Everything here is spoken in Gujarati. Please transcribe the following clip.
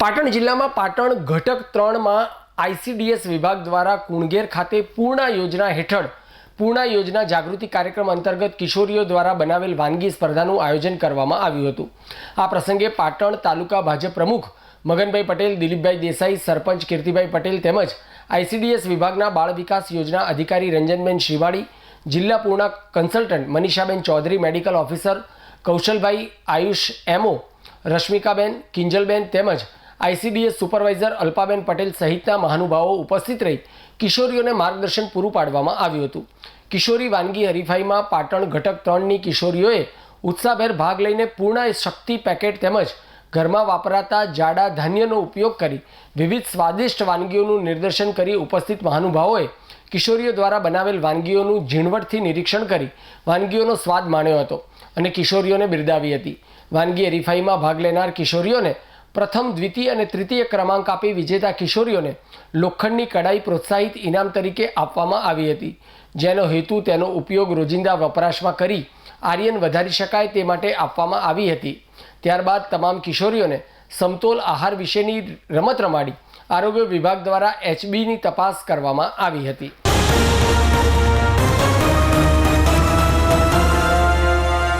પાટણ જિલ્લામાં પાટણ ઘટક ત્રણમાં આઈસીડીએસ વિભાગ દ્વારા કુણગેર ખાતે પૂર્ણા યોજના હેઠળ પૂર્ણા યોજના જાગૃતિ કાર્યક્રમ અંતર્ગત કિશોરીઓ દ્વારા બનાવેલ વાનગી સ્પર્ધાનું આયોજન કરવામાં આવ્યું હતું. આ પ્રસંગે પાટણ તાલુકા ભાજપ પ્રમુખ મગનભાઈ પટેલ, દિલીપભાઈ દેસાઈ, સરપંચ કીર્તિભાઈ પટેલ તેમજ આઈસીડીએસ વિભાગના બાળ વિકાસ યોજના અધિકારી રંજનબેન શિવાળી, જિલ્લા Purna consultant Manishaben Chaudhary, medical officer Kaushalbhai Ayush MO, Rashmikaben, Kinjalben તેમજ આઈસીડીએસ સુપરવાઇઝર અલ્પાબેન પટેલ સહિતના મહાનુભાવો ઉપસ્થિત રહી કિશોરીઓને માર્ગદર્શન પૂરું પાડવામાં આવ્યું હતું. કિશોરી વાનગી હરીફાઈમાં પાટણ ઘટક ત્રણની કિશોરીઓએ ઉત્સાહભેર ભાગ લઈને પૂર્ણ શક્તિ પેકેટ તેમજ ઘરમાં વાપરાતા જાડા ધાન્યનો ઉપયોગ કરી વિવિધ સ્વાદિષ્ટ વાનગીઓનું નિદર્શન કરી ઉપસ્થિત મહાનુભાવોએ કિશોરીઓ દ્વારા બનાવેલ વાનગીઓનું ઝીણવટથી નિરીક્ષણ કરી વાનગીઓનો સ્વાદ માણ્યો હતો અને કિશોરીઓને બિરદાવી હતી. વાનગી હરીફાઈમાં ભાગ લેનાર કિશોરીઓને પ્રથમ, દ્વિતીય અને તૃતીય ક્રમાંક આપી વિજેતા કિશોરીઓને લોખંડની કડાઈ પ્રોત્સાહિત ઇનામ તરીકે આપવામાં આવી હતી. જેનો હેતુ તેનો ઉપયોગ રોજિંદા વપરાશમાં કરી આર્યન વધારી શકાય તે માટે આપવામાં આવી હતી. ત્યારબાદ તમામ કિશોરીઓને સમતોલ આહાર વિશેની રમત રમાડી આરોગ્ય વિભાગ દ્વારા એચબીની તપાસ કરવામાં આવી હતી.